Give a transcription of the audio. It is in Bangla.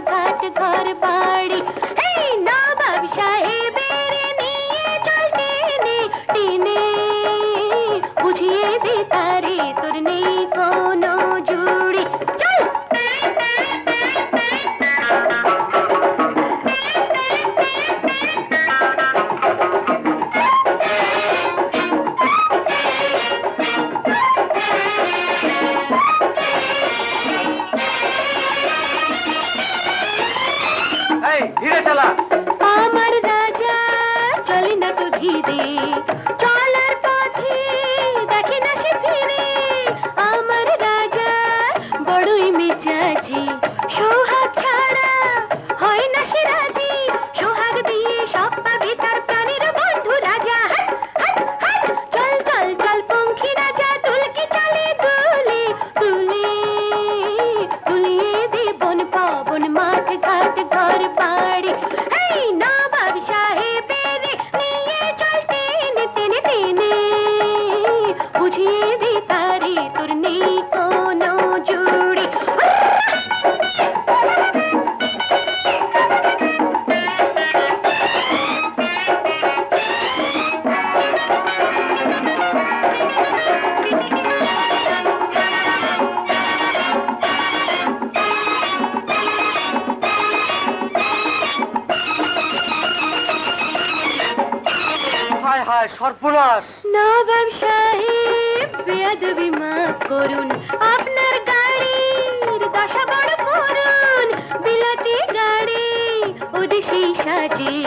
घाट घर बाड़ी ধীরে চালা। আমার রাজা, চলে না তো ধীরে চলার পথে দেখে না সে ফিরে। আমার রাজা বড়ই মেজাজি বাড়ি এই নবাব সাহেবের নিয়ে চল টেনে হায় হায়, সর্বনাশ। নবাব সাহেব, বেয়াদবি মাফ করুন। আপনার গাড়ির দশা বড় করুন। বিলাতি গাড়ি ওদেশেই সাজে।